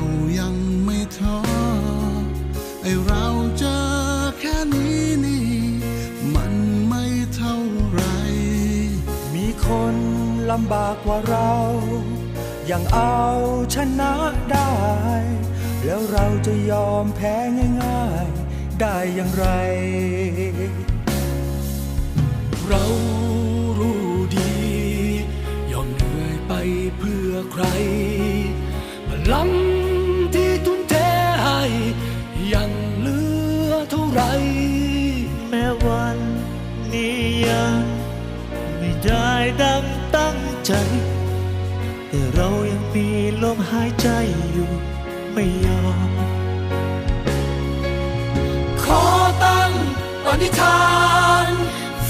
ายังไม่ท้อไอเราเจอแค่นี้นี่ มันไม่เท่าไร มีคนลำบากกว่าเรายังเอาชนะได้ แล้วเราจะยอมแพ้ง่ายๆ ได้อย่างไร เรารู้ดี ยอมเหนื่อยไปเพื่อใครพลัง ได้ดังตั้งใจ แต่เรายังมีลมหายใจอยู่ไม่ยอม ขอตั้งปณิธาน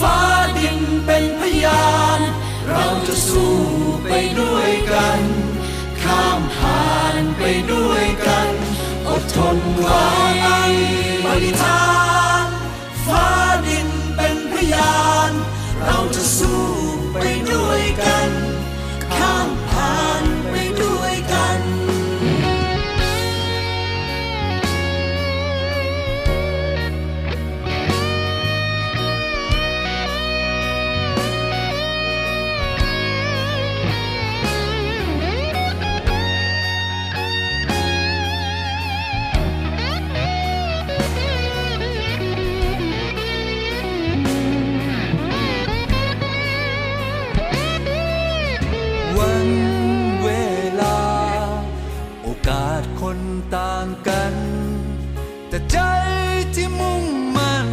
ฟ้าดินเป็นพยาน เราจะสู้ไปด้วยกัน ข้ามผ่านไปด้วยกัน อดทนไว้ปณิธาน กัน แต่ใจที่มุ่งมั่น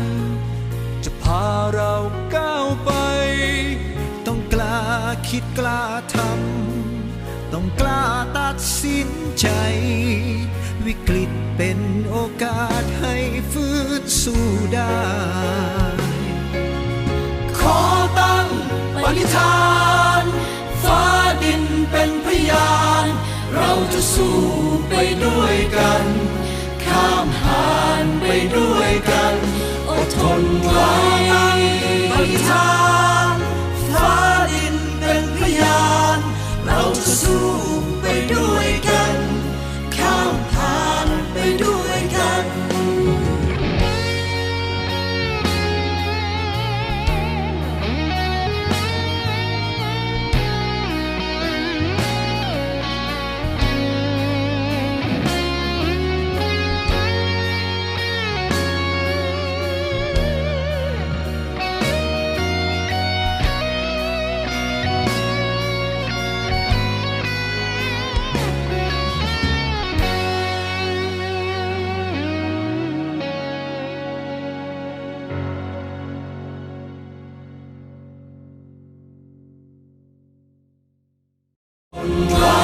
จะพาเราก้าวไป ต้องกล้าคิดกล้าทำต้องกล้าตัดสินใจ วิกฤตเป็นโอกาสให้ฟื้นสู้ได้ ขอตั้งปณิธาน จะสู้ไปด้วยกัน Wow.